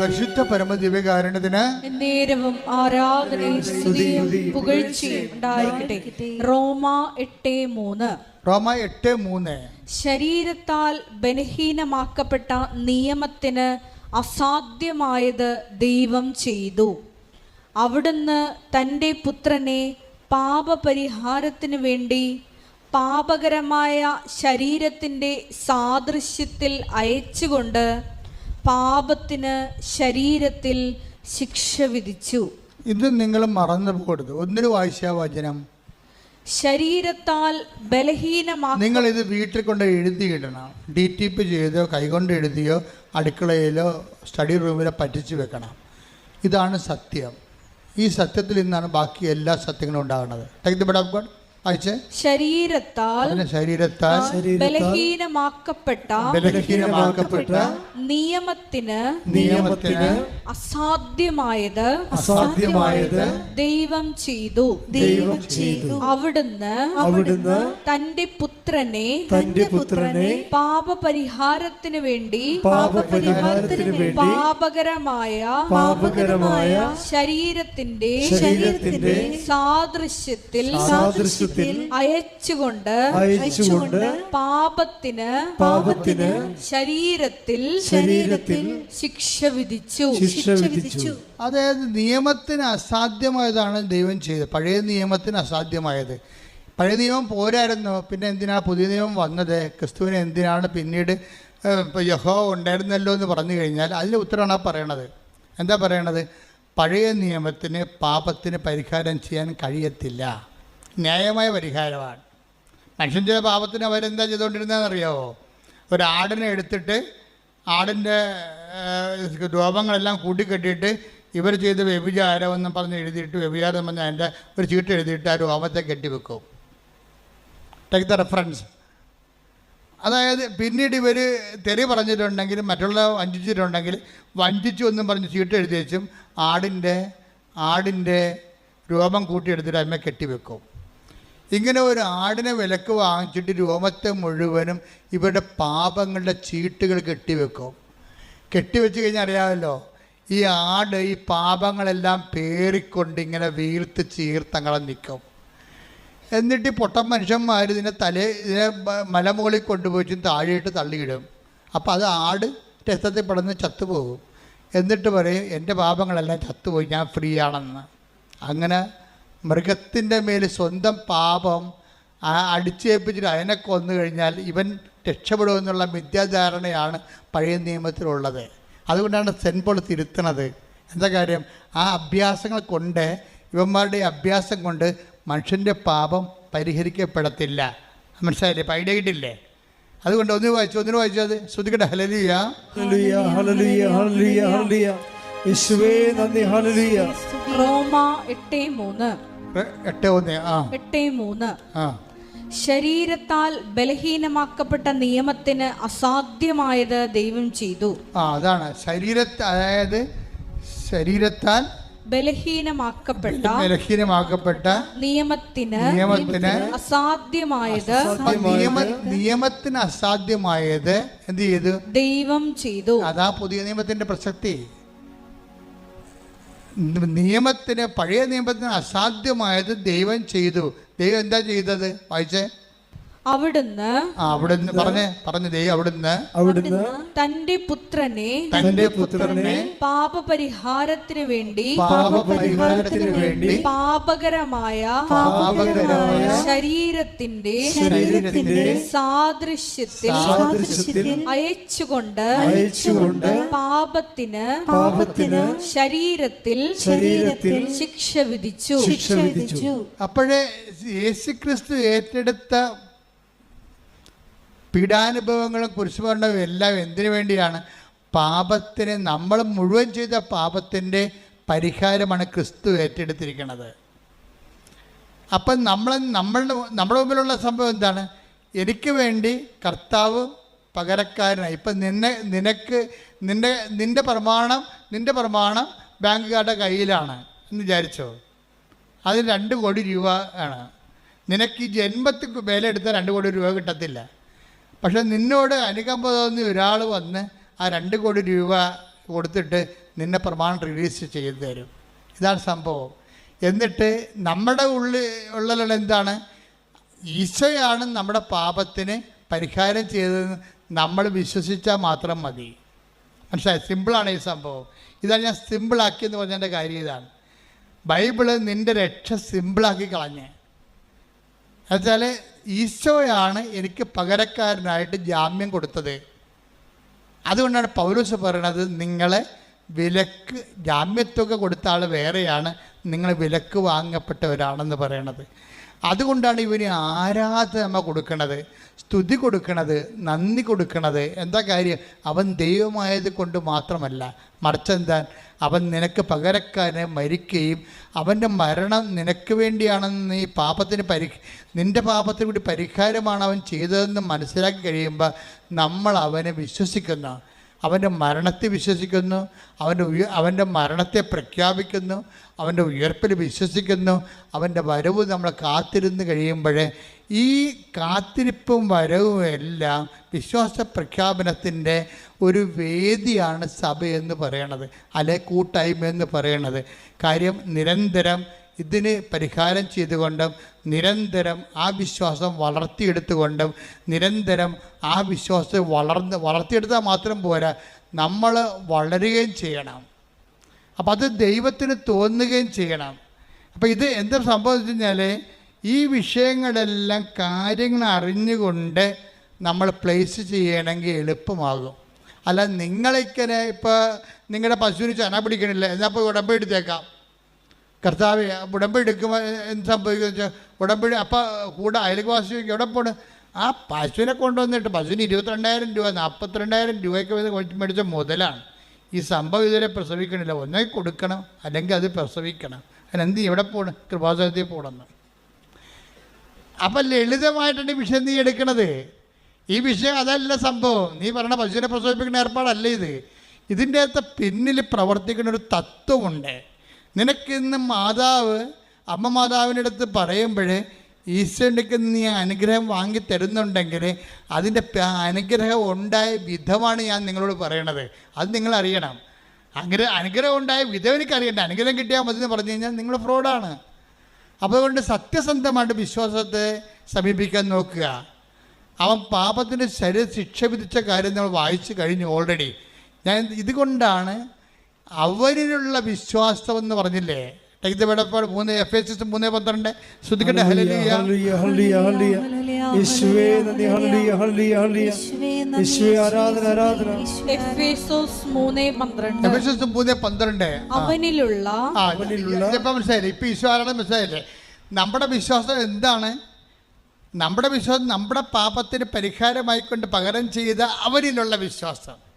പരിശുദ്ധ പരമദിവ്യകാരണത്തിന് നേരവും ആരാധനയും സ്തുതിയും പുകഴ്ചയും ഉണ്ടായിരിക്കട്ടെ. റോമ എട്ട് മൂന്ന്. റോമ എട്ട് മൂന്ന്. ശരീരത്താൽ ബലഹീനമാക്കപ്പെട്ട നിയമത്തിന് അസാധ്യമായത് ദൈവം ചെയ്തു. അവിടുന്ന് തന്റെ പുത്രനെ പാപപരിഹാരത്തിനു വേണ്ടി പാപകരമായ ശരീരത്തിന്റെ സാദൃശ്യത്തിൽ അയച്ചുകൊണ്ട് പാപത്തിന് ശരീരത്തിൽ ശിക്ഷ വിധിച്ചു. ഇത് നിങ്ങൾ മറന്നു പോകരുത്. ഒന്നിനു വായിച്ച വചനം? ശരീരത്താൽ ബലഹീനമാ നിങ്ങൾ ഇത് വീട്ടിൽ കൊണ്ട് എഴുതിയിടണം. ഡി ടി പി ചെയ്തോ കൈകൊണ്ട് എഴുതിയോ അടുക്കളയിലോ സ്റ്റഡി റൂമിലോ പറ്റിച്ചു വെക്കണം. ഇതാണ് സത്യം. ഈ സത്യത്തിൽ നിന്നാണ് ബാക്കി എല്ലാ സത്യങ്ങളും ഉണ്ടാകുന്നത്. Take the word of God ശരീരത്താൽ ശരീരത്താൽ ബലഹീനമാക്കപ്പെട്ട ബലഹീനമാക്കപ്പെട്ട നിയമത്തിന് നിയമത്തിന് അസാധ്യമായത് അസാധ്യമായത് ദൈവം ചെയ്തു. ദൈവം ചെയ്തു. അവിടുന്ന് അവിടുന്ന് തന്റെ പുത്രനെ തന്റെ പുത്രനെ പാപപരിഹാരത്തിന് വേണ്ടി പാപപരിഹാരത്തിന് വേണ്ടി പാപകരമായ പാപകരമായ ശരീരത്തിന്റെ ശരീരത്തിന്റെ സാദൃശ്യത്തിൽ സാദൃശ്യത്തിൽ അയച്ചുകൊണ്ട് അയച്ചുകൊണ്ട് പാപത്തിന് പാപത്തിന് ശരീരത്തിൽ ശരീരത്തിൽ ശിക്ഷ വിധിച്ചു. ശിക്ഷ വിധിച്ചു. അതായത് നിയമത്തിന് അസാധ്യമായതാണ് ദൈവം ചെയ്തത്. പഴയ നിയമത്തിന് അസാധ്യമായത്. പഴയ നിയമം പോരായിരുന്നു. പിന്നെ എന്തിനാണ് പുതിയ നിയമം വന്നത്? ക്രിസ്തുവിന് എന്തിനാണ് പിന്നീട് ഇപ്പോൾ ഇപ്പൊ യഹോ ഉണ്ടായിരുന്നല്ലോ എന്ന് പറഞ്ഞു കഴിഞ്ഞാൽ അതിന് ഉത്തരമാണ് പറയണത്. എന്താ പറയണത്? പഴയ നിയമത്തിന് പാപത്തിന് പരിഹാരം ചെയ്യാൻ കഴിയത്തില്ല. ന്യായമായ പരിഹാരമാണ്. മനുഷ്യൻ ചില പാപത്തിന് അവരെന്താ ചെയ്തുകൊണ്ടിരുന്നതെന്ന് അറിയാമോ ഒരു ആടിനെ എടുത്തിട്ട് ആടിന്റെ രോമങ്ങളെല്ലാം കൂട്ടിക്കെട്ടിയിട്ട് ഇവർ ചെയ്ത വ്യഭിചാരം എന്ന് പറഞ്ഞ് എഴുതിയിട്ട് വ്യഭിചാരം പറഞ്ഞ് അതിന്റെ ഒരു ചീട്ട് എഴുതിയിട്ട് ആ രോമത്തെ കെട്ടിവെക്കും. ടേക്ക് ദ റെഫറൻസ് അതായത് പിന്നീട് ഇവർ തെറി പറഞ്ഞിട്ടുണ്ടെങ്കിൽ മറ്റുള്ള വഞ്ചിച്ചിട്ടുണ്ടെങ്കിൽ വഞ്ചിച്ചു എന്നും പറഞ്ഞ് ചീട്ട് എഴുതി വെച്ചും ആടിന്റെ ആടിന്റെ രൂപം കൂട്ടിയെടുത്തിട്ട് അമ്മ കെട്ടിവെക്കും. ഇങ്ങനെ ഒരു ആടിനെ വിലക്ക് വാങ്ങിച്ചിട്ട് രോമത്തെ മുഴുവനും ഇവരുടെ പാപങ്ങളുടെ ചീട്ടുകൾ കെട്ടിവെക്കും. കെട്ടിവെച്ച് കഴിഞ്ഞാൽ അറിയാമല്ലോ ഈ ആട് ഈ പാപങ്ങളെല്ലാം പേറിക്കൊണ്ട് ഇങ്ങനെ വീർത്ത് ചീർത്തങ്ങളെ നിൽക്കും. എന്നിട്ട് ഈ പൊട്ടൻ മനുഷ്യന്മാർ ഇതിനെ തലേ ഇതിനെ മലമുകളിൽ കൊണ്ടുപോയിട്ട് താഴെയിട്ട് തള്ളിയിടും. അപ്പോൾ അത് ആട് രക്തത്തിൽ പെടുന്ന ചത്തുപോകും. എന്നിട്ട് പറയും എന്റെ പാപങ്ങളെല്ലാം ചത്തുപോയി ഞാൻ ഫ്രീ ആണെന്ന് അങ്ങനെ മൃഗത്തിന്റെ മേൽ സ്വന്തം പാപം ആ അടിച്ചേൽപ്പിച്ചിട്ട് അതിനെ കൊന്നു കഴിഞ്ഞാൽ ഇവൻ രക്ഷപ്പെടുമെന്നുള്ള മിഥ്യാധാരണയാണ് പഴയ നിയമത്തിലുള്ളത്. അതുകൊണ്ടാണ് സെൻപോൾ പോൾ തിരുത്തണത്. എന്താ കാര്യം? ആ അഭ്യാസങ്ങൾ കൊണ്ട് ഇവന്മാരുടെ അഭ്യാസം കൊണ്ട് മനുഷ്യന്റെ പാപം പരിഹരിക്കപ്പെടത്തില്ല. മനസ്സിലായില്ലേ? ഇപ്പം ഐഡിയ കിട്ടില്ലേ അതുകൊണ്ട് ഒന്ന് വായിച്ചു ഒന്നിനു വായിച്ചത് ശ്രുതിക്കട്ടെ hallelujah hallelujah hallelujah hallelujah hallelujah. യേശുവേ നന്ദി. ഹല്ലേലൂയ. റോമ എട്ട് മൂന്ന്. എട്ട് ഒന്ന് ആ. എട്ട് മൂന്ന്. ആ. ശരീരത്താൽ ബലഹീനമാക്കപ്പെട്ട നിയമത്തിന് അസാധ്യമായത് ദൈവം ചെയ്തു. ആ അതാണ്. ശരീരത്തെ അതായത് ശരീരത്താൽ ബലഹീനമാക്കപ്പെട്ട ബലഹീനമാക്കപ്പെട്ട നിയമത്തിന് നിയമത്തിന് അസാധ്യമായത് നിയമത്തിന് അസാധ്യമായത് എന്ത് ചെയ്തു? ദൈവം ചെയ്തു. അതാ പുതിയ നിയമത്തിന്റെ പ്രസക്തി. നിയമത്തിന് പഴയ നിയമത്തിന് അസാധ്യമായത് ദൈവം ചെയ്തു. ദൈവം എന്താ ചെയ്തത്? വായിച്ചേ. അവിടുന്ന് അവിടുന്ന് പറഞ്ഞേ പറഞ്ഞു അവിടുന്ന്. അവിടുന്ന് തന്റെ പുത്രനെ തന്റെ പുത്രനെ പാപപരിഹാരത്തിന് വേണ്ടി പാപപരിഹാരത്തിന് വേണ്ടി പാപകരമായ പാപകരമായ ശരീരത്തിന്റെ ശരീരത്തിന്റെ സാദൃശ്യത്തിൽ സാദൃശ്യത്തിൽ അയച്ചുകൊണ്ട് അയച്ചുകൊണ്ട് പാപത്തിന് പാപത്തിന് ശരീരത്തിൽ ശരീരത്തിൽ ശിക്ഷ വിധിച്ചു. ശിക്ഷ വിധിച്ചു. അപ്പോഴേ യേശുക്രിസ്തു ഏറ്റെടുത്ത പീഡാനുഭവങ്ങളും കുരിശുമരണവും എല്ലാം എന്തിനു വേണ്ടിയാണ്? പാപത്തിന് നമ്മൾ മുഴുവൻ ചെയ്ത പാപത്തിന്റെ പരിഹാരമാണ് ക്രിസ്തു ഏറ്റെടുത്തിരിക്കുന്നത്. അപ്പം നമ്മൾ നമ്മളുടെ നമ്മുടെ മുമ്പിലുള്ള സംഭവം എന്താണ്? എനിക്ക് വേണ്ടി കർത്താവ് പകരക്കാരനായി. ഇപ്പം നിന്നെ നിനക്ക് നിന്റെ നിന്റെ പ്രമാണം നിന്റെ പ്രമാണം ബാങ്കുകാരുടെ കയ്യിലാണ് എന്ന് വിചാരിച്ചോ? അതിന് രണ്ട് കോടി രൂപ ആണ്. നിനക്ക് ഈ ജന്മത്തിൽ വിലയെടുത്താൽ രണ്ട് കോടി രൂപ കിട്ടത്തില്ല. പക്ഷെ നിന്നോട് അനുകമ്പ തോന്നി ഒരാൾ വന്ന് ആ രണ്ട് കോടി രൂപ കൊടുത്തിട്ട് നിന്നെ പ്രമാണം റിലീസ് ചെയ്തു തരും. ഇതാണ് സംഭവം. എന്നിട്ട് നമ്മുടെ ഉള്ളിൽ ഉള്ളിലുള്ള എന്താണ്? ഈശോയാണ് നമ്മുടെ പാപത്തിന് പരിഹാരം ചെയ്തതെന്ന് നമ്മൾ വിശ്വസിച്ചാൽ മാത്രം മതി. മനസ്സിലായി? സിമ്പിളാണ് ഈ സംഭവം. ഇതാണ് ഞാൻ സിമ്പിളാക്കിയെന്ന് പറഞ്ഞതിന്റെ കാര്യം ഇതാണ്. ബൈബിൾ നിന്റെ രക്ഷ സിമ്പിളാക്കി കളഞ്ഞേ. എന്നുവെച്ചാൽ ഈശോയാണ് എനിക്ക് പകരക്കാരനായിട്ട് ജാമ്യം കൊടുത്തത്. അതുകൊണ്ടാണ് പൗലോസ് പറയണത് നിങ്ങളെ വിലക്ക് ജാമ്യത്തുക കൊടുത്ത ആൾ വേറെയാണ് നിങ്ങൾ വിലക്ക് വാങ്ങപ്പെട്ടവരാണെന്ന് പറയണത്. അതുകൊണ്ടാണ് ഇവന് ആരാധന കൊടുക്കണത് സ്തുതി കൊടുക്കണത് നന്ദി കൊടുക്കണത്. എന്താ കാര്യം? അവൻ ദൈവമായത് കൊണ്ട് മാത്രമല്ല മറിച്ചെന്താൻ അവൻ നിനക്ക് പകരക്കാരനെ മരിക്കുകയും അവന്റെ മരണം നിനക്ക് വേണ്ടിയാണെന്ന് നീ പാപത്തിന് പരി നിന്റെ പാപത്തിന് വേണ്ടി പരിഹാരമാണ് അവൻ ചെയ്തതെന്ന് മനസ്സിലാക്കി കഴിയുമ്പോൾ നമ്മൾ അവനെ വിശ്വസിക്കുന്ന അവന്റെ മരണത്തെ വിശ്വസിക്കുന്നു അവന്റെ ഉയ അവന്റെ മരണത്തെ പ്രഖ്യാപിക്കുന്നു അവന്റെ ഉയർപ്പിൽ വിശ്വസിക്കുന്നു അവന്റെ വരവ് നമ്മൾ കാത്തിരുന്ന് കഴിയുമ്പോഴേ ഈ കാത്തിരിപ്പും വരവും എല്ലാം വിശ്വാസ പ്രഖ്യാപനത്തിന്റെ ഒരു വേദിയാണ് സഭ എന്ന് പറയണത് അല്ലെ കൂട്ടായ്മ എന്ന് പറയണത്. കാര്യം നിരന്തരം ഇതിന് പരിഹാരം ചെയ്തുകൊണ്ടും നിരന്തരം ആ വിശ്വാസം വളർത്തിയെടുത്തുകൊണ്ടും നിരന്തരം ആ വിശ്വാസം വളർന്ന് വളർത്തിയെടുത്താൽ മാത്രം പോരാ നമ്മൾ വളരുകയും ചെയ്യണം. അപ്പം അത് ദൈവത്തിന് തോന്നുകയും ചെയ്യണം. അപ്പോൾ ഇത് എന്താ സംഭവം കഴിഞ്ഞാൽ ഈ വിഷയങ്ങളെല്ലാം കാര്യങ്ങൾ അറിഞ്ഞുകൊണ്ട് നമ്മൾ പ്ലേസ് ചെയ്യണമെങ്കിൽ എളുപ്പമാകും. അല്ല നിങ്ങളിങ്ങനെ ഇപ്പോൾ നിങ്ങളുടെ പശുവിന് ചന പിടിക്കണില്ല എന്നാൽ ഇപ്പോൾ ഉടമ്പ എടുത്തേക്കാം? കർത്താവ് ഉടമ്പടി എടുക്കുമ്പോൾ എന്ത് സംഭവിക്കുമെന്ന് വെച്ചാൽ ഉടമ്പടി അപ്പം കൂടെ അയൽവാസി എവിടെ പോണ്? ആ പശുവിനെ കൊണ്ടുവന്നിട്ട് പശുവിന് ഇരുപത്തിരണ്ടായിരം രൂപ നാൽപ്പത്തിരണ്ടായിരം രൂപയ്ക്ക് വന്ന് മേടിച്ച മുതലാണ്. ഈ സംഭവം ഇതുവരെ പ്രസവിക്കണില്ല. ഒന്നേ കൊടുക്കണം അല്ലെങ്കിൽ അത് പ്രസവിക്കണം. അതിനെന്ത് എവിടെ പോണ്? കൃപാസനത്തിൽ പോകണമെന്ന് അപ്പം ലളിതമായിട്ടാണ് ഈ വിഷയം നീ എടുക്കണത്. ഈ വിഷയം അതല്ല സംഭവം. നീ പറഞ്ഞ പശുവിനെ പ്രസവിപ്പിക്കുന്ന ഏർപ്പാടല്ല ഇത്. ഇതിന്റെ അകത്ത് പിന്നിൽ പ്രവർത്തിക്കുന്ന ഒരു തത്വമുണ്ട്. നിനക്കിന്ന് മാതാവ് അമ്മ മാതാവിന്റെ അടുത്ത് പറയുമ്പോൾ ഈശ്വരന്റെ നീ അനുഗ്രഹം വാങ്ങി തരുന്നുണ്ടെങ്കിൽ അതിന്റെ അനുഗ്രഹം ഉണ്ടായ വിധമാണ് ഞാൻ നിങ്ങളോട് പറയണത്. അത് നിങ്ങൾ അറിയണം. അനുഗ്രഹം അനുഗ്രഹം ഉണ്ടായ വിധം എനിക്ക് അറിയണ്ട അനുഗ്രഹം കിട്ടിയാൽ മതി എന്ന് പറഞ്ഞു കഴിഞ്ഞാൽ നിങ്ങൾ ഫ്രോഡാണ്. അപ്പോൾ അതുകൊണ്ട് സത്യസന്ധമായിട്ട് വിശ്വാസത്തെ സമീപിക്കാൻ നോക്കുക. അവൻ പാപത്തിന്റെ ശരീര ശിക്ഷ വിധിച്ച കാര്യം നമ്മൾ വായിച്ചു കഴിഞ്ഞു ഓൾറെഡി ഞാൻ ഇതുകൊണ്ടാണ് അവരിലുള്ള വിശ്വാസം എന്ന് പറഞ്ഞില്ലേ? ടേക്ക് ദ വെടപ്പാട് മൂന്ന് എഫ് എസ് എസ് മൂന്ന് പന്ത്രണ്ട്. ശ്രദ്ധിക്കട്ടെ? ഹല്ലേലൂയ. Hallelujah, hallelujah, hallelujah. യേശുവേ നന്ദി ഹല്ലേലൂയ, ഹല്ലേലൂയ, ഹല്ലേലൂയ. യേശുവേ ആരാധന ആരാധന. എഫേസോസ് മൂന്ന് പന്ത്രണ്ട്. എഫ് എസ് എസ് മൂന്ന് അവനിലുള്ള ഇപ്പോ ഇപ്പം മനസ്സിലായില്ലേ? ഇപ്പം ഈശോ ആരാണ് മനസ്സിലായില്ലേ? നമ്മുടെ വിശ്വാസം എന്താണ്? നമ്മുടെ വിശ്വാസം നമ്മുടെ പാപത്തിന് പരിഹാരമായിക്കൊണ്ട് പകരം ചെയ്ത അവരിലുള്ള വിശ്വാസം.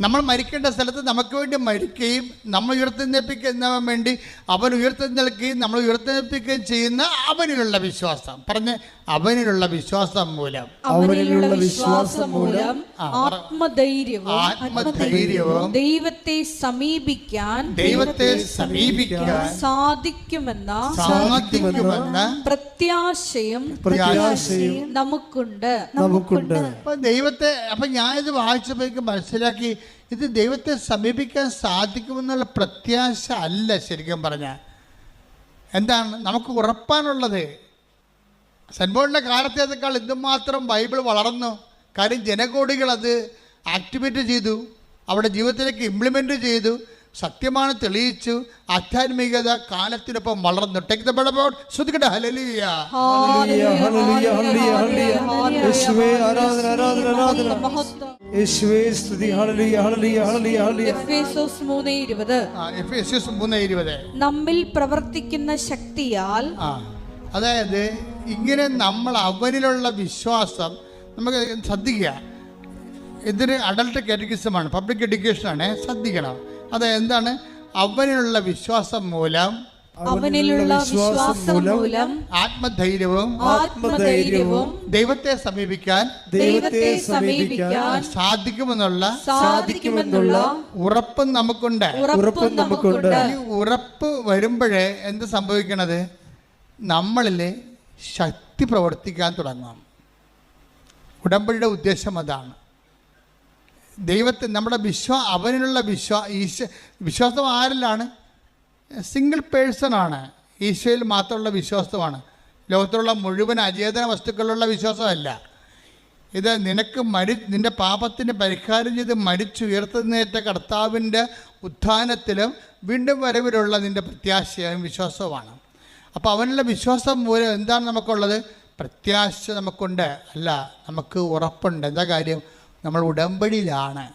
നമ്മൾ മരിക്കേണ്ട സ്ഥലത്ത് നമുക്ക് വേണ്ടി മരിക്കുകയും നമ്മൾ ഉയർത്തെഴുന്നേൽപ്പിക്കുന്നവൻ വേണ്ടി അവൻ ഉയർത്തെഴുന്നേൽക്കുകയും നമ്മൾ ഉയർത്തെഴുന്നേൽപ്പിക്കുകയും ചെയ്യുന്ന അവനിലുള്ള വിശ്വാസം. പറഞ്ഞ് അവനിലുള്ള വിശ്വാസം മൂലം. അവനിലുള്ള വിശ്വാസം മൂലം. ആത്മധൈര്യവും ആത്മധൈര്യവും ദൈവത്തെ സമീപിക്കാൻ ദൈവത്തെ സമീപിക്കാൻ സാധിക്കുമെന്ന സാധിക്കുമെന്ന പ്രത്യാശയും പ്രത്യാശയും നമുക്കുണ്ട്. നമുക്കുണ്ട്. അപ്പൊ ദൈവത്തെ അപ്പൊ ഞാനിത് വായിച്ചപ്പോഴേക്കും മനസ്സിലാക്കി ഇത് ദൈവത്തെ സമീപിക്കാൻ സാധിക്കുമെന്നുള്ള പ്രത്യാശ അല്ല ശരിക്കും പറഞ്ഞാൽ എന്താണ്? നമുക്ക് ഉറപ്പാനുള്ളത് സെൻബോളിന്റെ കാലത്തേക്കാൾ എന്തുമാത്രം ബൈബിൾ വളർന്നു. കാര്യം ജനകോടികൾ അത് ആക്ടിവേറ്റ് ചെയ്തു. അവിടെ ജീവിതത്തിലേക്ക് ഇംപ്ലിമെന്റ് ചെയ്തു. സത്യമാണ് തെളിയിച്ചു ആധ്യാത്മികത കാലത്തിനൊപ്പം വളർന്നു ടേക്ക് ദ ബെഡ് ശ്രദ്ധിക്കട്ടെ ഹലലിയ ഹല്ലേലൂയ, ഹല്ലേലൂയ, ഹല്ലേലൂയ, ഹല്ലേലൂയ. യേശുവേ ആരാധന ആരാധന ആരാധന. മഹത്വം യേശുവേ സ്തുതി. ഹല്ലേലൂയ, ഹല്ലേലൂയ, ഹല്ലേലൂയ, ഹല്ലേലൂയ. എഫേസോസ് മൂന്ന് ഇരുപത്. എഫ് എസ് എസ് മൂന്ന് ഇരുപത്. നമ്മിൽ പ്രവർത്തിക്കുന്ന ശക്തിയാൽ അതായത് ഇങ്ങനെ നമ്മൾ അവനിലുള്ള വിശ്വാസം നമുക്ക് ശ്രദ്ധിക്കുക. ഇതിന് അഡൽട്ട് കാറ്റഗിസമാണ് പബ്ലിക് എഡ്യൂക്കേഷനാണ് ശ്രദ്ധിക്കണം. അത് എന്താണ് അവനിലുള്ള വിശ്വാസം മൂലം അവനിലുള്ള വിശ്വാസം മൂലം ആത്മധൈര്യവും ആത്മധൈര്യവും ദൈവത്തെ സമീപിക്കാൻ ദൈവത്തെ സമീപിക്കാൻ സാധിക്കുമെന്നുള്ള സാധിക്കുമെന്നുള്ള ഉറപ്പും നമുക്കുണ്ട്. ഉറപ്പും നമുക്കുണ്ട്. ഈ ഉറപ്പ് വരുമ്പോഴേ എന്ത് സംഭവിക്കണത്? നമ്മളിൽ ശക്തി പ്രവർത്തിക്കാൻ തുടങ്ങാം. ഉടമ്പടിയുടെ ഉദ്ദേശം അതാണ്. ദൈവത്തെ നമ്മുടെ വിശ്വാ അവനിലുള്ള വിശ്വാ ഈശ വിശ്വാസം ആരിലാണ്? സിംഗിൾ പേഴ്സണാണ് ഈശോയിൽ മാത്രമുള്ള വിശ്വാസമാണ്. ലോകത്തിലുള്ള മുഴുവൻ അചേതന വസ്തുക്കളിലുള്ള വിശ്വാസമല്ല. ഇത് നിനക്ക് മരി നിന്റെ പാപത്തിന് പരിഹാരം ചെയ്ത് മരിച്ചുയർത്തുന്നേറ്റ കർത്താവിന്റെ ഉത്ഥാനത്തിലും വീണ്ടും വരവിലുള്ള നിന്റെ പ്രത്യാശയും വിശ്വാസവുമാണ്. അപ്പോൾ അവനുള്ള വിശ്വാസം മൂലം എന്താണ് നമുക്കുള്ളത്? പ്രത്യാശ നമുക്കുണ്ട്. അല്ല നമുക്ക് ഉറപ്പുണ്ട്. എന്താ കാര്യം? നമ്മൾ ഉടമ്പടിയിലാണ്.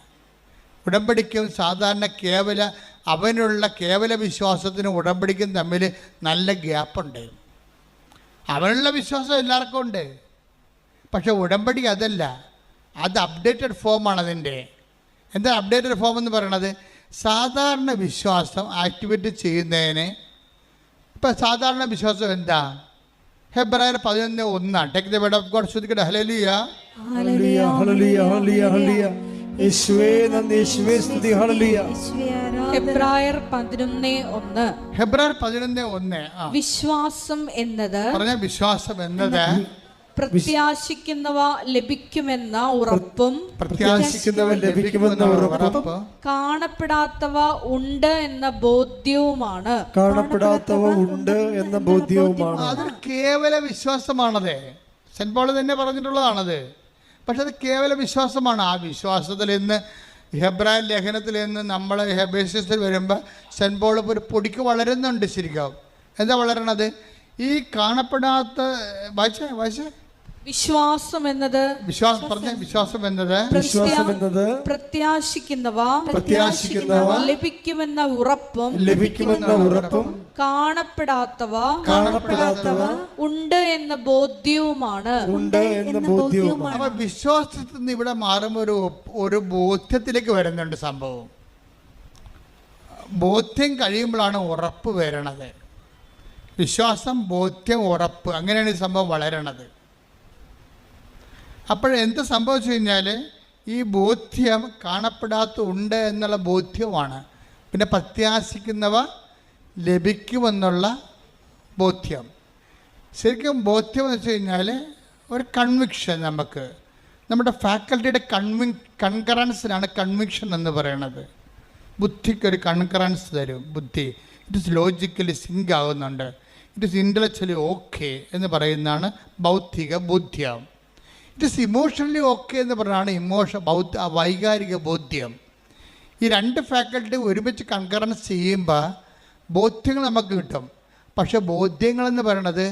ഉടമ്പടിക്കും സാധാരണ കേവല അവനുള്ള കേവല വിശ്വാസത്തിനും ഉടമ്പടിക്കും തമ്മിൽ നല്ല ഗ്യാപ്പുണ്ട്. അവനുള്ള വിശ്വാസം എല്ലാവർക്കും ഉണ്ട്. പക്ഷെ ഉടമ്പടി അതല്ല. അത് അപ്ഡേറ്റഡ് ഫോമാണ് അതിന്റെ എന്താ അപ്ഡേറ്റഡ് ഫോം എന്ന് പറയണത്? സാധാരണ വിശ്വാസം ആക്ടിവേറ്റ് ചെയ്യുന്നതിന് ഇപ്പം സാധാരണ വിശ്വാസം എന്താ? ഹെബ്രായർ പതിനൊന്ന് ഒന്നാണ്. Take the word of God ശ്രദ്ധിക്കട്ടെ. ഹലലിയ ഹലലിയ ഹലലിയ ഹലലിയ ഹലലിയ യേശുവേ നന്ദി. യേശുവേ സ്തുതി. ഹല്ലേലൂയ ഒന്ന്. ഹെബ്രായർ പതിനൊന്ന് ഒന്ന്. ആ. വിശ്വാസം എന്നത് പറഞ്ഞ വിശ്വാസം എന്നത് പ്രത്യാശിക്കുന്നവ ലഭിക്കുമെന്ന ഉറപ്പും പ്രത്യാശിക്കുന്നവ ലഭിക്കുമെന്ന ഉറപ്പും കാണപ്പെടാത്തവ ഉണ്ട് എന്ന ബോധ്യവുമാണ്. കാണപ്പെടാത്തവ ഉണ്ട് എന്ന ബോധ്യവുമാണ്. അത് കേവല വിശ്വാസമാണത്. സെന്റ് പോൾ തന്നെ പറഞ്ഞിട്ടുള്ളതാണത്. പക്ഷെ അത് കേവല വിശ്വാസമാണ്. ആ വിശ്വാസത്തിൽ ഇന്ന് ഹെബ്രാൻ ലേഖനത്തിൽ നിന്ന് നമ്മൾ ഹെബേഷ്യസിൽ വരുമ്പോൾ സെന്റ് പോൾ ഒരു പൊടിക്ക് വളരുന്നുണ്ട് ശരിക്കും. എന്താ വളരണത്? ഈ കാണപ്പെടാത്ത വായിച്ചേ വായിച്ചേ. വിശ്വാസം എന്നത് വിശ്വാസം പറഞ്ഞ വിശ്വാസം എന്നത് വിശ്വാസം എന്നത് പ്രത്യാശിക്കുന്നവ പ്രത്യാശിക്കുന്നവ ലഭിക്കുമെന്ന ഉറപ്പും ലഭിക്കുമെന്ന ഉറപ്പും കാണപ്പെടാത്തവ കാണപ്പെടാത്തവ ഉണ്ട് എന്ന ബോധ്യവുമാണ്. ഉണ്ട് എന്ന ബോധ്യവുമാണ്. അപ്പൊ വിശ്വാസത്തിൽ നിന്ന് ഇവിടെ മാറുമ്പോൾ ഒരു ഒരു ബോധ്യത്തിലേക്ക് വരുന്നുണ്ട് സംഭവം. ബോധ്യം കഴിയുമ്പോഴാണ് ഉറപ്പ് വരണത്. വിശ്വാസം ബോധ്യം ഉറപ്പ് അങ്ങനെയാണ് ഈ സംഭവം വളരണത്. അപ്പോഴെന്ത് സംഭവിച്ചു കഴിഞ്ഞാൽ ഈ ബോധ്യം കാണപ്പെടാത്ത ഉണ്ട് എന്നുള്ള ബോധ്യമാണ്. പിന്നെ പ്രത്യാശിക്കുന്നവ ലഭിക്കുമെന്നുള്ള ബോധ്യം. ശരിക്കും ബോധ്യം എന്ന് വെച്ച് കഴിഞ്ഞാൽ ഒരു കൺവിക്ഷൻ നമുക്ക്. നമ്മുടെ ഫാക്കൽറ്റിയുടെ കൺവിൻ കൺകറൻസിനാണ് കൺവിക്ഷൻ എന്ന് പറയുന്നത് ബുദ്ധിക്കൊരു കൺകറൻസ് തരും ബുദ്ധി. ഇറ്റ് ഇസ് ലോജിക്കലി സിങ്ക് ആകുന്നുണ്ട് ഇറ്റ് ഇസ് ഇന്റലക്ച്വലി ഓക്കെ എന്ന് പറയുന്നതാണ് ബൗദ്ധിക ബോധ്യം. ഇറ്റ് ഇസ് ഇമോഷണലി ഓക്കെ എന്ന് പറഞ്ഞാണ് ഇമോഷൻ ബൗദ്ധ വൈകാരിക ബോധ്യം. ഈ രണ്ട് ഫാക്കൽറ്റി ഒരുമിച്ച് കൺകറൻസ് ചെയ്യുമ്പോൾ ബോധ്യങ്ങൾ നമുക്ക് കിട്ടും. പക്ഷേ ബോധ്യങ്ങളെന്ന് പറയണത്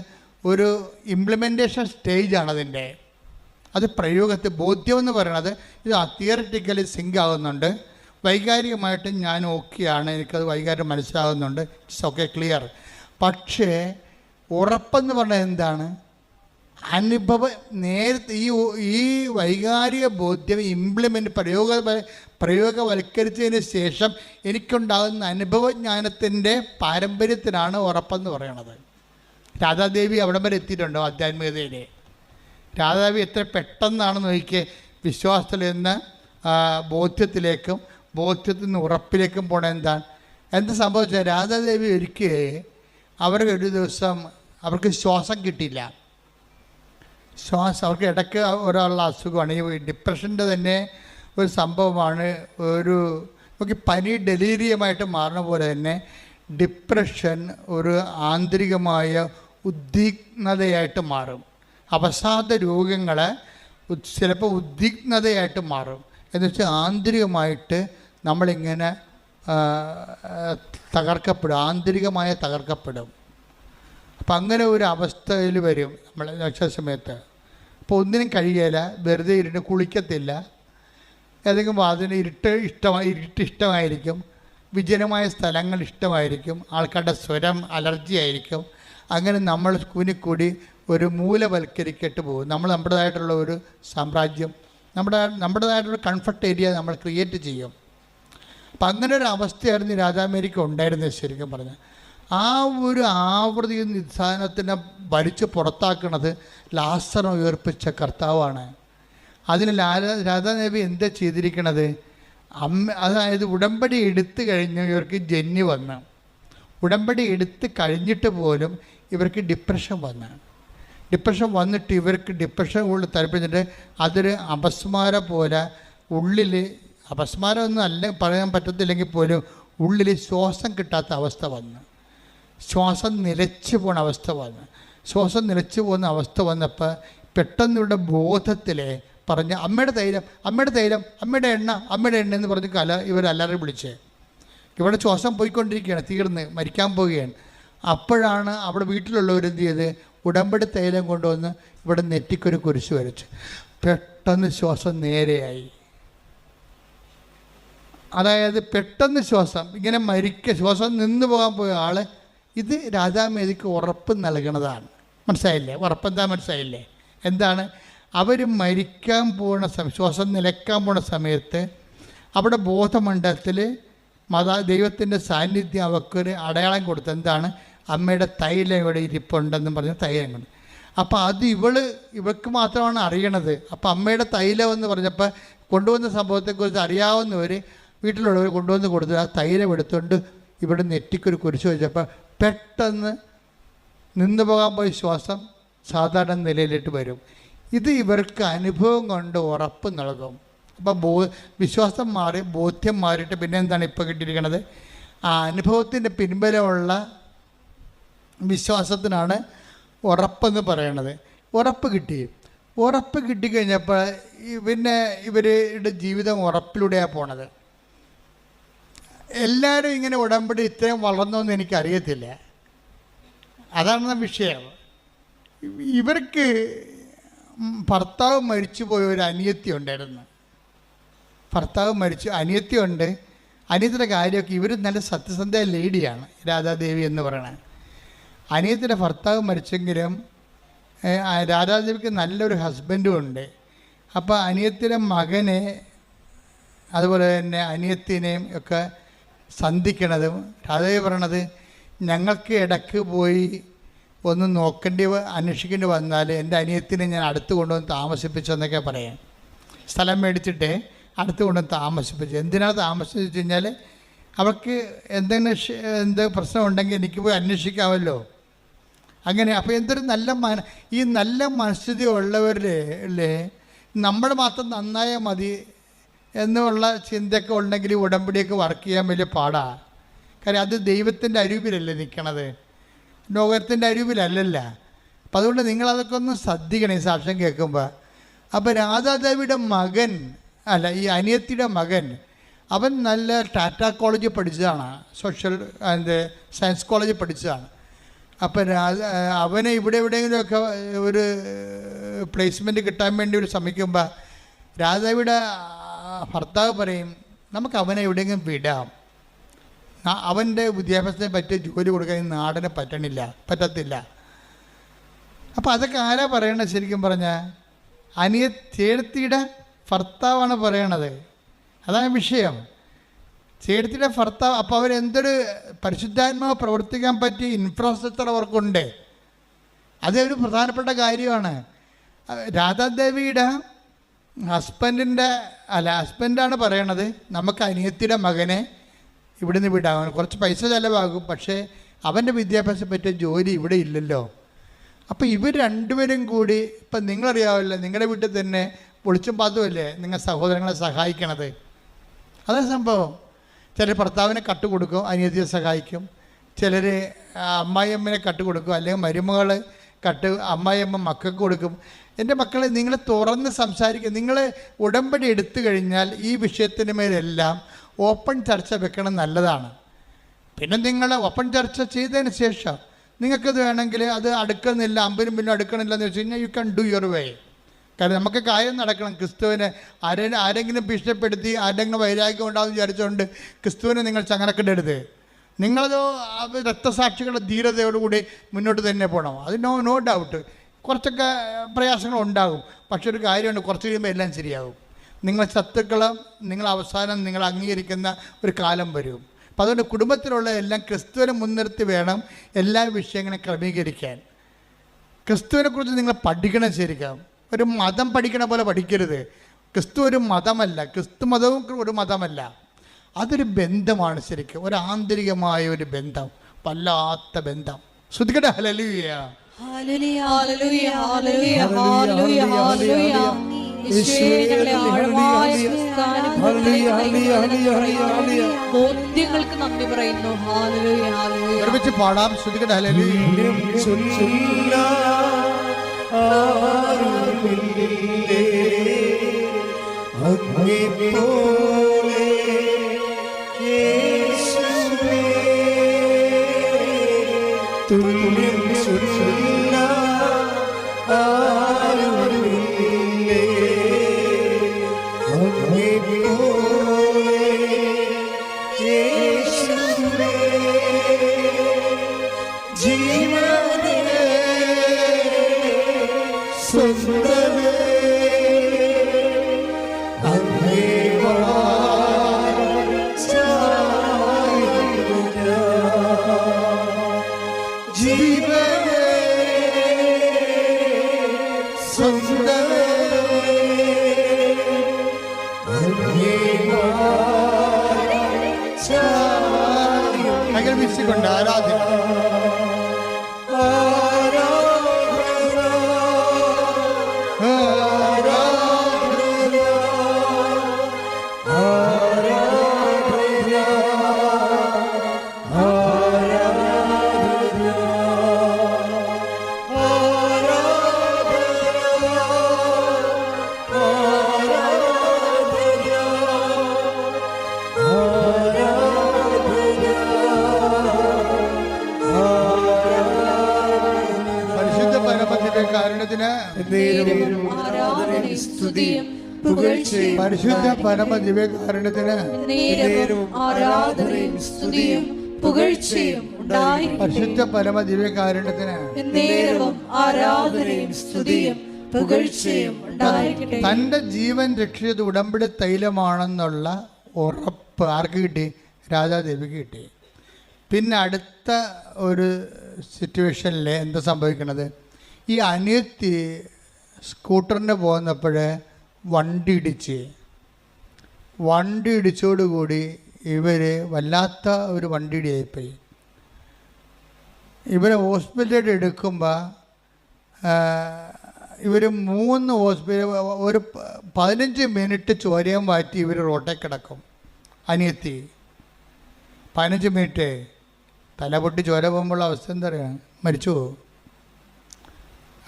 ഒരു ഇംപ്ലിമെന്റേഷൻ സ്റ്റേജാണ് അതിന്റെ. അത് പ്രയോഗത്തിൽ ബോധ്യം എന്ന് പറയണത് ഇത് തിയററ്റിക്കലി സിങ്ക് ആകുന്നുണ്ട് വൈകാരികമായിട്ട് ഞാൻ ഓക്കെയാണ് എനിക്കത് വൈകാരികം മനസ്സിലാകുന്നുണ്ട് ഇറ്റ്സ് ഓക്കെ ക്ലിയർ പക്ഷേ ഉറപ്പെന്ന് പറഞ്ഞാൽ എന്താണ്? അനുഭവ നേരത്തെ ഈ ഈ വൈകാരിക ബോധ്യം ഇംപ്ലിമെന്റ് പ്രയോഗ പ്രയോഗവൽക്കരിച്ചതിന് ശേഷം എനിക്കുണ്ടാകുന്ന അനുഭവജ്ഞാനത്തിന്റെ പാരമ്പര്യത്തിനാണ് ഉറപ്പെന്ന് പറയണത്. രാധാദേവി അവിടം വരെ എത്തിയിട്ടുണ്ടോ ആധ്യാത്മികതയിൽ രാധാദേവി എത്ര പെട്ടെന്നാണ് നോക്കിയേ വിശ്വാസത്തിൽ നിന്ന് ബോധ്യത്തിലേക്കും ബോധ്യത്തിൽ നിന്ന് ഉറപ്പിലേക്കും പോണ എന്താണ്? എന്ത് സംഭവിച്ചാൽ രാധാദേവി ഒരിക്കൽ അവർക്ക് ഒരു ദിവസം അവർക്ക് ശ്വാസം കിട്ടിയില്ല. ശ്വാസം അവർക്ക് ഇടയ്ക്ക് ഒരാളുള്ള അസുഖമാണ്. ഈ ഡിപ്രഷന്റെ തന്നെ ഒരു സംഭവമാണ്. ഒരു നമുക്ക് പനി ഡെലീരിയമായിട്ട് മാറുന്ന പോലെ തന്നെ ഡിപ്രഷൻ ഒരു ആന്തരികമായ ഉദ്വിഗ്നതയായിട്ട് മാറും. അവസാദ രോഗങ്ങൾ ചിലപ്പോൾ ഉദ്വിഗ്നതയായിട്ട് മാറും. എന്ന് വെച്ചാൽ ആന്തരികമായിട്ട് നമ്മളിങ്ങനെ തകർക്കപ്പെടും. ആന്തരികമായ തകർക്കപ്പെടും. അപ്പം അങ്ങനെ ഒരു അവസ്ഥയിൽ വരും നമ്മൾ സമയത്ത് അപ്പോൾ ഒന്നിനും കഴിയില്ല വെറുതെ ഇരുന്ന് കുളിക്കത്തില്ല. ഏതെങ്കിലും വാതിന് ഇരുട്ട് ഇഷ്ടമായി ഇരുട്ട് ഇഷ്ടമായിരിക്കും. വിജനമായ സ്ഥലങ്ങൾ ഇഷ്ടമായിരിക്കും. ആൾക്കാരുടെ സ്വരം അലർജി ആയിരിക്കും. അങ്ങനെ നമ്മൾ കൂടി ഒരു മൂലവൽക്കരിക്കട്ട് പോകും. നമ്മൾ നമ്മുടേതായിട്ടുള്ള ഒരു സാമ്രാജ്യം നമ്മുടെ നമ്മുടേതായിട്ടുള്ള കംഫർട്ട് ഏരിയ നമ്മൾ ക്രിയേറ്റ് ചെയ്യും. അപ്പം അങ്ങനെ ഒരു അവസ്ഥയായിരുന്നു രാധാമേരിക്ക് ഉണ്ടായിരുന്നത് ശരിക്കും പറഞ്ഞാൽ ഒരു ആവൃതി നിധാനത്തിനെ വലിച്ചു പുറത്താക്കുന്നത് ലാസർ ഉയർപ്പിച്ച കർത്താവാണ്. അതിന് ലാല രാധാദേവി എന്താ ചെയ്തിരിക്കണത്? അമ്മ അതായത് ഉടമ്പടി എടുത്തു കഴിഞ്ഞ് ഇവർക്ക് ജന്നി വന്ന്. ഉടമ്പടി എടുത്ത് കഴിഞ്ഞിട്ട് പോലും ഇവർക്ക് ഡിപ്രഷൻ വന്ന്. ഡിപ്രഷൻ വന്നിട്ട് ഇവർക്ക് ഡിപ്രഷൻ കൂടുതൽ തലപ്പിച്ചിട്ട് അതൊരു അപസ്മാര പോലെ ഉള്ളിൽ അപസ്മാരമൊന്നും അല്ല പറയാൻ പറ്റത്തില്ലെങ്കിൽ പോലും ഉള്ളിൽ ശ്വാസം കിട്ടാത്ത അവസ്ഥ വന്നു. ശ്വാസം നിലച്ചു പോണ അവസ്ഥ വന്നു. ശ്വാസം നിലച്ചു പോകുന്ന അവസ്ഥ വന്നപ്പോൾ പെട്ടെന്നുള്ള ബോധത്തിൽ പറഞ്ഞ് അമ്മയുടെ തൈലം അമ്മയുടെ തൈലം അമ്മയുടെ എണ്ണ അമ്മയുടെ എണ്ണ എന്ന് പറഞ്ഞ് കല ഇവർ അല്ലാതെ വിളിച്ചേ. ഇവിടെ ശ്വാസം പോയിക്കൊണ്ടിരിക്കുകയാണ് തീർന്ന് മരിക്കാൻ പോവുകയാണ്. അപ്പോഴാണ് അവിടെ വീട്ടിലുള്ളവർ എന്ത് ചെയ്ത് ഉടമ്പടി തൈലം കൊണ്ടുവന്ന് ഇവിടെ നെറ്റിക്കൊരു കുരിശ് വരച്ച്. പെട്ടെന്ന് ശ്വാസം നേരെയായി. അതായത് പെട്ടെന്ന് ശ്വാസം ഇങ്ങനെ മരിക്ക ശ്വാസം നിന്ന് പോകാൻ പോയ ആൾ ഇത് രാജാമേദിക്ക് ഉറപ്പ് നൽകണതാണ്. മനസ്സിലായില്ലേ? ഉറപ്പെന്താ മനസ്സിലായില്ലേ? എന്താണ്? അവർ മരിക്കാൻ സമയം ശ്വാസം നിലക്കാൻ പോണ സമയത്ത് അവിടെ ബോധമണ്ഡലത്തിൽ മതാ ദൈവത്തിന്റെ സാന്നിധ്യം അവർക്കൊരു അടയാളം കൊടുത്ത് എന്താണ്? അമ്മയുടെ തൈലം ഇവിടെ ഇരിപ്പുണ്ടെന്ന് പറഞ്ഞ് തൈലം കൊണ്ട്. അപ്പോൾ അത് ഇവൾ ഇവൾക്ക് മാത്രമാണ് അറിയണത്. അപ്പോൾ അമ്മയുടെ തൈലം എന്ന് പറഞ്ഞപ്പോൾ കൊണ്ടുവന്ന സംഭവത്തെക്കുറിച്ച് അറിയാവുന്നവർ വീട്ടിലുള്ളവർ കൊണ്ടുവന്ന് കൊടുത്തു ആ തൈലം എടുത്തുകൊണ്ട് ഇവിടെ നെറ്റിക്കൊരു കുരിശ് വെച്ചപ്പോൾ പെട്ടെന്ന് നിന്നു പോകാൻ പോയ ശ്വാസം സാധാരണ നിലയിലിട്ട് വരും. ഇത് ഇവർക്ക് അനുഭവം കൊണ്ട് ഉറപ്പ് നൽകും. അപ്പോൾ ബോ വിശ്വാസം മാറി ബോധ്യം മാറിയിട്ട് പിന്നെ എന്താണ് ഇപ്പോൾ കിട്ടിയിരിക്കുന്നത് ആ അനുഭവത്തിന്റെ പിൻബലമുള്ള വിശ്വാസത്തിനാണ് ഉറപ്പെന്ന് പറയണത്. ഉറപ്പ് കിട്ടി. ഉറപ്പ് കിട്ടിക്കഴിഞ്ഞപ്പോൾ പിന്നെ ഇവരുടെ ജീവിതം ഉറപ്പിലൂടെയാണ് പോണത്. എല്ലാവരും ഇങ്ങനെ ഉടമ്പടി ഇത്രയും വളർന്നോന്ന് എനിക്കറിയത്തില്ല. അതാണ് വിഷയം. ഇവർക്ക് ഭർത്താവ് മരിച്ചു പോയ ഒരു അനിയത്തി ഉണ്ടായിരുന്നു. ഭർത്താവ് മരിച്ചു. അനിയത്തി ഉണ്ട്. അനിയത്തിന്റെ കാര്യമൊക്കെ ഇവർ നല്ല സത്യസന്ധ ലേഡിയാണ് രാധാദേവി എന്ന് പറയണത്. അനിയത്തിന്റെ ഭർത്താവ് മരിച്ചെങ്കിലും രാധാദേവിക്ക് നല്ലൊരു ഹസ്ബൻഡും ഉണ്ട്. അപ്പോൾ അനിയത്തിന്റെ മകനെ അതുപോലെ തന്നെ അനിയത്തിനെയും ഒക്കെ സന്ധിക്കണതും കഥയെ പറയണത് ഞങ്ങൾക്ക് ഇടയ്ക്ക് പോയി ഒന്ന് നോക്കേണ്ടി അന്വേഷിക്കേണ്ടി വന്നാൽ എന്റെ അനിയത്തിനെ ഞാൻ അടുത്ത് കൊണ്ടുവന്ന് താമസിപ്പിച്ചെന്നൊക്കെ പറയാം. സ്ഥലം മേടിച്ചിട്ട് അടുത്ത് കൊണ്ടുവന്ന് താമസിപ്പിച്ചു. എന്തിനാണ് താമസിച്ചു കഴിഞ്ഞാൽ അവർക്ക് എന്തെങ്കിലും പ്രശ്നം ഉണ്ടെങ്കിൽ എനിക്ക് പോയി അന്വേഷിക്കാമല്ലോ. അങ്ങനെ അപ്പോൾ എന്തൊരു നല്ല മന ഈ നല്ല മനസ്ഥിതി ഉള്ളവരിലെ നമ്മൾ മാത്രം നന്നായാൽ മതി എന്നുള്ള ചിന്തയൊക്കെ ഉണ്ടെങ്കിൽ ഉടമ്പടിയൊക്കെ വർക്ക് ചെയ്യാൻ വലിയ പാടാണ് കാര്യം അത് ദൈവത്തിന്റെ അരൂപിലല്ലേ നിൽക്കണത് ലോകത്തിന്റെ അരൂപിലല്ലല്ല അപ്പം അതുകൊണ്ട് നിങ്ങളതൊക്കെ ഒന്ന് ശ്രദ്ധിക്കണം ഈ സാക്ഷ്യം കേൾക്കുമ്പോൾ അപ്പോൾ രാധാദേവിയുടെ മകൻ അല്ല ഈ അനിയത്തിയുടെ മകൻ അവൻ നല്ല ടാറ്റാ കോളേജിൽ പഠിച്ചതാണ്. സോഷ്യൽ ആൻഡ് സയൻസ് കോളേജിൽ പഠിച്ചതാണ്. അപ്പം അവനെ ഇവിടെ എവിടെയെങ്കിലുമൊക്കെ ഒരു പ്ലേസ്മെന്റ് കിട്ടാൻ വേണ്ടി ഒരു ശ്രമിക്കുമ്പോൾ രാധാവിയുടെ ഭർത്താവ് പറയും നമുക്ക് അവനെ എവിടെയെങ്കിലും വിടാം. അവന്റെ വിദ്യാഭ്യാസത്തിന് പറ്റിയ ജോലി കൊടുക്കാൻ ഈ നാടിന് പറ്റണില്ല പറ്റത്തില്ല. അപ്പോൾ അതൊക്കെ ആരാ പറയണത് ശരിക്കും പറഞ്ഞാൽ അനിയ ചേർത്തിയുടെ ഭർത്താവാണ് പറയണത്. അതാണ് വിഷയം. ചേർത്തിയുടെ ഭർത്താവ് അപ്പോൾ അവരെന്തൊരു പരിശുദ്ധാത്മാവ് പ്രവർത്തിക്കാൻ പറ്റിയ ഇൻഫ്രാസ്ട്രക്ചർ അവർക്കുണ്ട്. അതൊരു പ്രധാനപ്പെട്ട കാര്യമാണ്. രാധാദേവിയുടെ ഹസ്ബൻഡിന്റെ അല്ല ഹസ്ബൻഡാണ് പറയണത് നമുക്ക് അനിയത്തിയുടെ മകനെ ഇവിടുന്ന് വിടാം. കുറച്ച് പൈസ ചിലവാകും പക്ഷേ അവന്റെ വിദ്യാഭ്യാസം പറ്റിയ ജോലി ഇവിടെ ഇല്ലല്ലോ. അപ്പോൾ ഇവർ രണ്ടുപേരും കൂടി ഇപ്പം നിങ്ങളറിയാവല്ലോ നിങ്ങളുടെ വീട്ടിൽ തന്നെ പൊളിച്ചും പാത്തുമല്ലേ നിങ്ങൾ സഹോദരങ്ങളെ സഹായിക്കണത്? അതാണ് സംഭവം. ചിലർ ഭർത്താവിനെ കട്ട് കൊടുക്കും അനിയത്തിയെ സഹായിക്കും. ചിലർ അമ്മായിയമ്മനെ കട്ട് കൊടുക്കും അല്ലെങ്കിൽ മരുമകൾ കട്ട് അമ്മായിയമ്മ മക്കൾക്ക് കൊടുക്കും. എന്റെ മക്കളെ നിങ്ങൾ തുറന്ന് സംസാരിക്കുക. നിങ്ങൾ ഉടമ്പടി എടുത്തു കഴിഞ്ഞാൽ ഈ വിഷയത്തിന് മേലെല്ലാം ഓപ്പൺ ചർച്ച വെക്കണം നല്ലതാണ്. പിന്നെ നിങ്ങൾ ഓപ്പൺ ചർച്ച ചെയ്തതിന് ശേഷം നിങ്ങൾക്കത് വേണമെങ്കിൽ അത് അടുക്കുന്നില്ല അമ്പിനും പിന്നും അടുക്കണില്ല എന്ന് വെച്ച് കഴിഞ്ഞാൽ you can do your way കാരണം നമുക്ക് കാര്യം നടക്കണം. ക്രിസ്തുവിനെ ആരെ ആരെങ്കിലും ഭീഷണിപ്പെടുത്തി ആരെങ്കിലും വൈരാഗ്യം ഉണ്ടാകുമെന്ന് വിചാരിച്ചുകൊണ്ട് ക്രിസ്തുവിനെ നിങ്ങൾ ചങ്ങനക്കിടരുത് നിങ്ങളത് രക്തസാക്ഷികളുടെ ധീരതയോടുകൂടി മുന്നോട്ട് തന്നെ പോകണം. അത് നോ നോ ഡൗട്ട് കുറച്ചൊക്കെ പ്രയാസങ്ങൾ ഉണ്ടാകും. പക്ഷെ ഒരു കാര്യമുണ്ട് കുറച്ച് കഴിയുമ്പോൾ എല്ലാം ശരിയാകും. നിങ്ങൾ ശത്രുക്കളെ നിങ്ങൾ അവസാനം നിങ്ങൾ അംഗീകരിക്കുന്ന ഒരു കാലം വരും. അപ്പം അതുകൊണ്ട് കുടുംബത്തിലുള്ള എല്ലാം ക്രിസ്തുവിനെ മുൻനിർത്തി വേണം എല്ലാ വിഷയങ്ങളും ക്രമീകരിക്കാൻ. ക്രിസ്തുവിനെക്കുറിച്ച് നിങ്ങൾ പഠിക്കണം ശരിക്കും. ഒരു മതം പഠിക്കണ പോലെ പഠിക്കരുത്. ക്രിസ്തു ഒരു മതമല്ല. ക്രിസ്തു മതവും ഒരു മതമല്ല. അതൊരു ബന്ധമാണ് ശരിക്കും. ഒരു ആന്തരികമായ ഒരു ബന്ധം. വല്ലാത്ത ബന്ധം. ശ്രദ്ധിക്കട്ടെ? ഹലലുയ ബോധ്യങ്ങൾക്ക് നന്ദി പറയുന്നു. ഒരുമിച്ച് പാടാം. ശ്രദ്ധിക്കട്ടെ? ഹലലുയ അഗ്നി ചൊല്ല പുകഴ്ചയും പരിശുദ്ധ പരമ ദിവ്യകാരണത്തിന് നേരവും ആരാധനയും സ്തുതിയും പുകഴ്ചയും പരിശുദ്ധ പരമ ദിവ്യകാരണത്തിന് നേരവും ആരാധനയും സ്തുതിയും പുകഴ്ചയും തന്റെ ജീവൻ രക്ഷിച്ചത് ഉടമ്പടി തൈലമാണെന്നുള്ള ഉറപ്പ് ആർക്ക് കിട്ടി? രാജാദേവിക്ക് കിട്ടി. പിന്നെ അടുത്ത ഒരു സിറ്റുവേഷനിൽ എന്താ സംഭവിക്കണത്? ഈ അനിയത്തി സ്കൂട്ടറിന് പോകുന്നപ്പോൾ വണ്ടി ഇടിച്ച് വണ്ടി ഇടിച്ചോടുകൂടി ഇവർ വല്ലാത്ത ഒരു വണ്ടി ഇടിയായിപ്പോയി ഇവരെ ഹോസ്പിറ്റലിൽ എടുക്കുമ്പോൾ ഇവർ മൂന്ന് ഹോസ്പിറ്റൽ ഒരു പതിനഞ്ച് മിനിറ്റ് ചോരയും മാറ്റി ഇവർ റോട്ടേ കിടക്കും. അനിയത്തി പതിനഞ്ച് മിനിറ്റ് തല പൊട്ടി ചോര പോകുമ്പോൾ അവസ്ഥ എന്താ പറയുക മരിച്ചു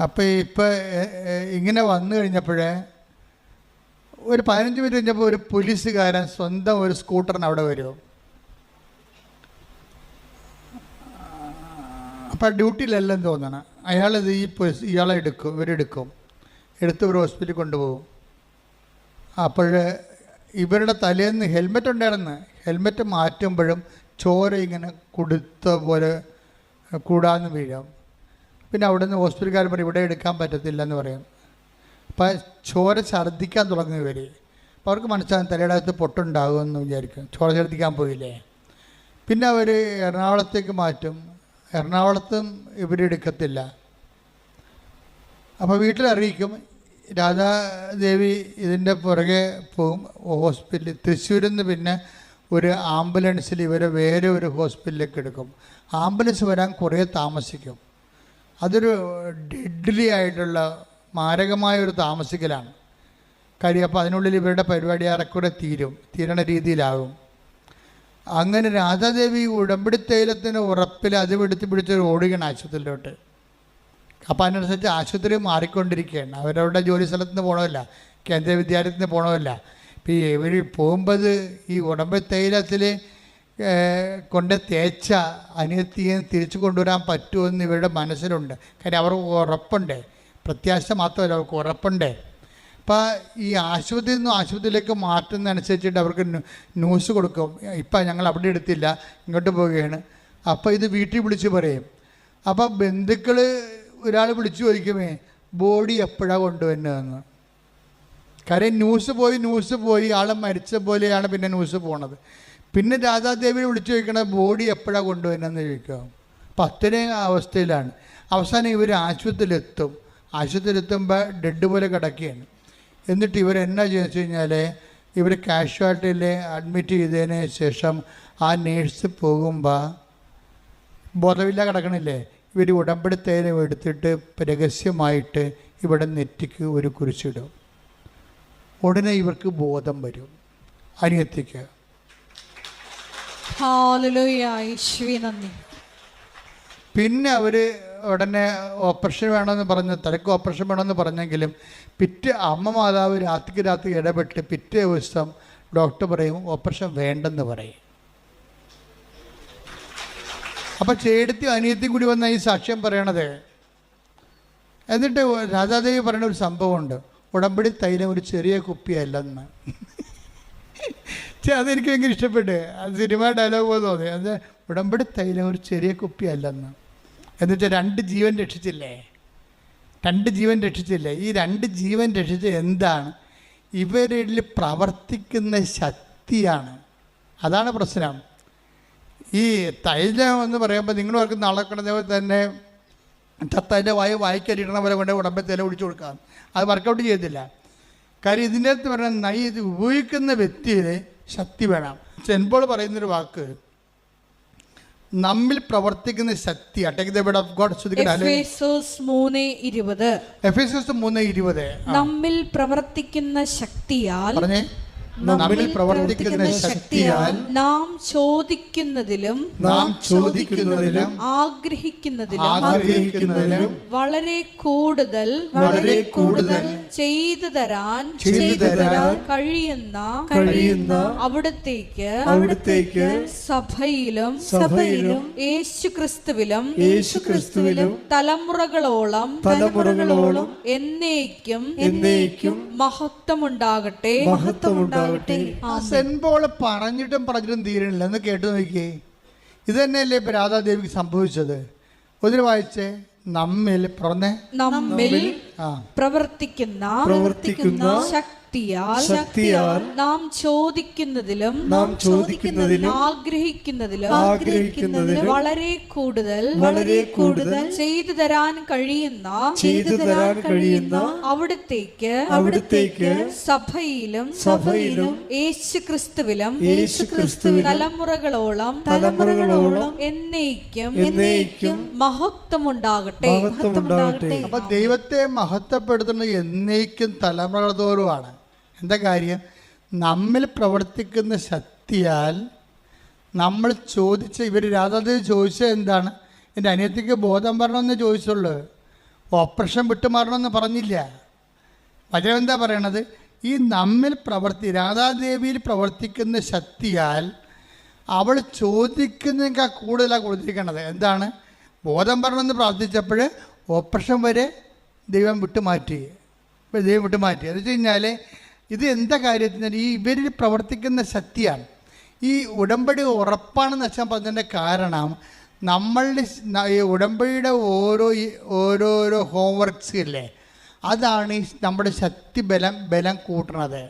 അപ്പോൾ ഇപ്പോൾ ഇങ്ങനെ വന്നു കഴിഞ്ഞപ്പോഴേ ഒരു പതിനഞ്ച് മിനിറ്റ് കഴിഞ്ഞപ്പോൾ ഒരു പോലീസുകാരൻ സ്വന്തം ഒരു സ്കൂട്ടറിന് അവിടെ വരുമോ അപ്പോൾ ഡ്യൂട്ടിയിലല്ലെന്ന് തോന്നണം. അയാളത് ഈ ഇയാളെ എടുക്കും ഇവരെടുക്കും. എടുത്ത് ഒരു ഹോസ്പിറ്റലിൽ കൊണ്ടുപോകും. അപ്പോൾ ഇവരുടെ തലേന്ന് ഹെൽമെറ്റ് ഉണ്ടായിരുന്നു. ഹെൽമെറ്റ് മാറ്റുമ്പോഴും ചോര ഇങ്ങനെ കൊടുത്ത പോലെ കൂടാന്ന് വീഴാം. പിന്നെ അവിടെ നിന്ന് ഹോസ്പിറ്റലുകാർ പറയും ഇവിടെ എടുക്കാൻ പറ്റത്തില്ല എന്ന് പറയും. അപ്പം ചോര ഛർദ്ദിക്കാൻ തുടങ്ങും ഇവർ അപ്പോൾ അവർക്ക് മനസ്സിലാകും തലയുടെ അകത്ത് പൊട്ടുണ്ടാകുമെന്ന് വിചാരിക്കും. ചോര ഛർദ്ദിക്കാൻ പോയില്ലേ? പിന്നെ അവർ എറണാകുളത്തേക്ക് മാറ്റും. എറണാകുളത്തും ഇവരെടുക്കത്തില്ല അപ്പോൾ വീട്ടിലറിയിക്കും രാധാദേവി ഇതിന്റെ പുറകെ പോകും ഹോസ്പിറ്റലിൽ തൃശ്ശൂരിൽ നിന്ന് പിന്നെ ഒരു ആംബുലൻസിൽ ഇവരെ വേറെ ഒരു ഹോസ്പിറ്റലിലേക്ക് എടുക്കും. ആംബുലൻസ് വരാൻ കുറേ താമസിക്കും. അതൊരു ഡെഡ്ലി ആയിട്ടുള്ള മാരകമായ ഒരു താമസിക്കലാണ്. കാര്യം അപ്പോൾ അതിനുള്ളിൽ ഇവരുടെ പരിപാടി ഏറെക്കുറെ തീരും തീരണ രീതിയിലാകും. അങ്ങനെ രാധാദേവി ഉടമ്പടി തൈലത്തിന് ഉറപ്പിൽ അത് പിടിച്ച് പിടിച്ച് ഓടുകയാണ് ആശുപത്രിയിലോട്ട്. അപ്പോൾ അതിനനുസരിച്ച് ആശുപത്രി മാറിക്കൊണ്ടിരിക്കുകയാണ്. അവരവരുടെ ജോലി സ്ഥലത്ത് നിന്ന് പോകണമല്ല കേന്ദ്ര വിദ്യാലയത്തിൽ നിന്ന് പോകണമല്ല ഇപ്പം ഇവർ പോകുമ്പോൾ ഈ ഉടമ്പടി തൈലത്തിൽ കൊണ്ട് തേച്ച അനിയത്തിയെ തിരിച്ചു കൊണ്ടുവരാൻ പറ്റുമെന്ന് ഇവരുടെ മനസ്സിലുണ്ട്. കാര്യം അവർക്ക് ഉറപ്പുണ്ട്. പ്രത്യാശ മാത്രമല്ല അവർക്ക് ഉറപ്പുണ്ട്. അപ്പോൾ ഈ ആശുപത്രിയിൽ നിന്നും ആശുപത്രിയിലേക്ക് മാറ്റുന്നതനുസരിച്ചിട്ട് അവർക്ക് ന്യൂസ് കൊടുക്കും. ഇപ്പം ഞങ്ങൾ അവിടെ എടുത്തില്ല ഇങ്ങോട്ട് പോവുകയാണ്. അപ്പോൾ ഇത് വീട്ടിൽ വിളിച്ച് പറയും. അപ്പോൾ ബന്ധുക്കൾ ഒരാൾ വിളിച്ചു ചോദിക്കുമേ ബോഡി എപ്പോഴാണ് കൊണ്ടുവരുന്നതെന്ന്? കാര്യം ന്യൂസ് പോയി ന്യൂസ് പോയി ആൾ മരിച്ച പോലെയാണ് പിന്നെ ന്യൂസ് പോണത്. പിന്നെ രാധാദേവിയെ വിളിച്ചു ചോദിക്കണത് ബോഡി എപ്പോഴാണ് കൊണ്ടുവരുന്നതെന്ന് ചോദിക്കുക അപ്പം അവസ്ഥയിലാണ്. അവസാനം ഇവർ ആശുപത്രിയിലെത്തും. ആശുപത്രിയിലെത്തുമ്പോൾ ഡെഡ് പോലെ കിടക്കുകയാണ്. എന്നിട്ട് ഇവർ എന്നാ ചെയ്യുന്നത് കഴിഞ്ഞാൽ ഇവർ കാഷ്വാലിറ്റിയിൽ അഡ്മിറ്റ് ചെയ്തതിന് ശേഷം ആ നേഴ്സ് പോകുമ്പോൾ ബോധമില്ല കിടക്കണില്ലേ? ഇവർ ഉടമ്പടി തേയില എടുത്തിട്ട് രഹസ്യമായിട്ട് ഇവിടെ നെറ്റിക്ക് ഒരു കുരിശിടും. ഉടനെ ഇവർക്ക് ബോധം വരും. അനിയത്തിക്ക്. ഹാലലുയ യേശുവേ നന്ദി. പിന്നെ അവർ ഉടനെ ഓപ്പറേഷൻ വേണമെന്ന് പറഞ്ഞ് തലക്ക് ഓപ്പറേഷൻ വേണമെന്ന് പറഞ്ഞെങ്കിലും പിറ്റേ അമ്മ മാതാവ് രാത്രിക്ക് രാത്രി ഇടപെട്ട് പിറ്റേ ദിവസം ഡോക്ടർ പറയും ഓപ്പറേഷൻ വേണ്ടെന്ന് പറയും. അപ്പം ചേടത്തി അനിയത്തി കൂടി വന്ന ഈ സാക്ഷ്യം പറയണത്. എന്നിട്ട് രാജാദേവി പറയുന്ന ഒരു സംഭവമുണ്ട്. ഉടമ്പടി തൈലം ഒരു ചെറിയ കുപ്പിയല്ലെന്ന്. അതെനിക്ക് ഭയങ്കര ഇഷ്ടപ്പെട്ട്. അത് സിനിമ ഡയലോഗ് പോലെ തോന്നി. അത് ഉടമ്പടി തൈലം ഒരു ചെറിയ കുപ്പിയല്ലെന്ന്. എന്നുവെച്ചാൽ രണ്ട് ജീവൻ രക്ഷിച്ചില്ലേ? രണ്ട് ജീവൻ രക്ഷിച്ചില്ലേ? ഈ രണ്ട് ജീവൻ രക്ഷിച്ച എന്താണ്? ഇവരിൽ പ്രവർത്തിക്കുന്ന ശക്തിയാണ്. അതാണ് പ്രശ്നം. ഈ തൈലം എന്ന് പറയുമ്പോൾ നിങ്ങൾ അവർക്ക് നാളെ കിടന്നവർ തന്നെ ചത്തതിന്റെ വായ വായിക്കരിയിടണ പോലെ കൊണ്ട് ഉടമ്പത്തേല ഒഴിച്ചു കൊടുക്കാം. അത് വർക്കൗട്ട് ചെയ്തില്ല കാര്യം ഇതിന്റെ അകത്ത് പറഞ്ഞാൽ നൈ ഇത് ഉപയോഗിക്കുന്ന വ്യക്തിയിൽ ശക്തി വേണം. ചെൻപോൾ പറയുന്നൊരു വാക്ക് നമ്മിൽ പ്രവർത്തിക്കുന്ന ശക്തി നമ്മിൽ പ്രവർത്തിക്കുന്ന ശക്തിയാൽ പറഞ്ഞേ. നമ്മിൽ പ്രവർത്തിക്കുന്ന ശക്തിയാൽ നാം ചോദിക്കുന്നതിലും നാം ചോദിക്കുന്നതിലും ആഗ്രഹിക്കുന്നതിലും ആഗ്രഹിക്കുന്നതിലും വളരെ കൂടുതൽ വളരെ കൂടുതൽ ചെയ്തു തരാൻ ചെയ്തു തരാൻ കഴിയുന്ന കഴിയുന്ന അവിടത്തേക്ക് അവിടത്തേക്ക് സഭയിലും സഭയിലും യേശു ക്രിസ്തുവിലും യേശു ക്രിസ്തുവിലും തലമുറകളോളം തലമുറകളോളം എന്നേക്കും എന്നേക്കും മഹത്വമുണ്ടാകട്ടെ. മഹത്വമുണ്ടാകട്ടെ. സെൻപോൾ പറഞ്ഞിട്ടും പറഞ്ഞിട്ടും തീരണില്ല എന്ന് കേട്ടു നോക്കിയേ. ഇത് തന്നെയല്ലേ ഇപ്പൊ രാധാദേവിക്ക് സംഭവിച്ചത്? ഒതിന് വായിച്ചേ നമ്മിൽ പറഞ്ഞേ നമ്മിൽ പ്രവർത്തിക്കുന്ന പ്രവർത്തിക്കുന്ന പ്രവർത്തിക്കുന്ന ശക്തിയാൽ ശക്തിയാൽ നാം ചോദിക്കുന്നതിലും നാം ചോദിക്കുന്നതിലും ആഗ്രഹിക്കുന്നതിലും ആഗ്രഹിക്കുന്നതിലും വളരെ കൂടുതൽ വളരെ കൂടുതൽ ചെയ്തു തരാൻ കഴിയുന്ന ചെയ്തു തരാൻ കഴിയുന്ന അവിടത്തേക്ക് അവിടത്തേക്ക് സഭയിലും സഭയിലും യേശു ക്രിസ്തുവിലും യേശു ക്രിസ്തുവിലും തലമുറകളോളം തലമുറകളോളം എന്നേക്കും എന്നേക്കും മഹത്വമുണ്ടാകട്ടെ. മഹത്വമുണ്ടാകട്ടെ. അപ്പൊ ദൈവത്തെ മഹത്വപ്പെടുത്തുന്നത് എന്നേക്കും തലമുറ തോറുമാണ്. എന്താ കാര്യം? നമ്മിൽ പ്രവർത്തിക്കുന്ന ശക്തിയാൽ നമ്മൾ ചോദിച്ച ഇവർ രാധാദേവി ചോദിച്ചത് എന്താണ്? എന്റെ അനിയത്തിക്ക് ബോധം വരണമെന്ന് ചോദിച്ചുള്ളൂ. ഓപ്പറേഷൻ വിട്ടുമാറണമെന്ന് പറഞ്ഞില്ല. വചനം എന്താ പറയണത്? ഈ നമ്മിൽ പ്രവർത്തി രാധാദേവിയിൽ പ്രവർത്തിക്കുന്ന ശക്തിയാൽ അവൾ ചോദിക്കുന്നതിനേക്കാൾ കൂടുതലാണ് കൊടുത്തിരിക്കണത്. എന്താണ്? ബോധം വരണമെന്ന് പ്രാർത്ഥിച്ചപ്പോൾ ഓപ്പറേഷൻ വരെ ദൈവം വിട്ടുമാറ്റി. ദൈവം വിട്ടുമാറ്റി. എന്ന് വെച്ച് കഴിഞ്ഞാൽ ഇത് എന്താ കാര്യത്തിന് ഈ ഇവരിൽ പ്രവർത്തിക്കുന്ന ശക്തിയാണ്. ഈ ഉടമ്പടി ഉറപ്പാണെന്ന് വെച്ചാൽ പറഞ്ഞതിന്റെ കാരണം നമ്മളുടെ ഈ ഉടമ്പടിയുടെ ഓരോ ഓരോരോ ഹോംവർക്സ് ഇല്ലേ? അതാണ് നമ്മുടെ ശക്തി ബലം ബലം കൂട്ടണത്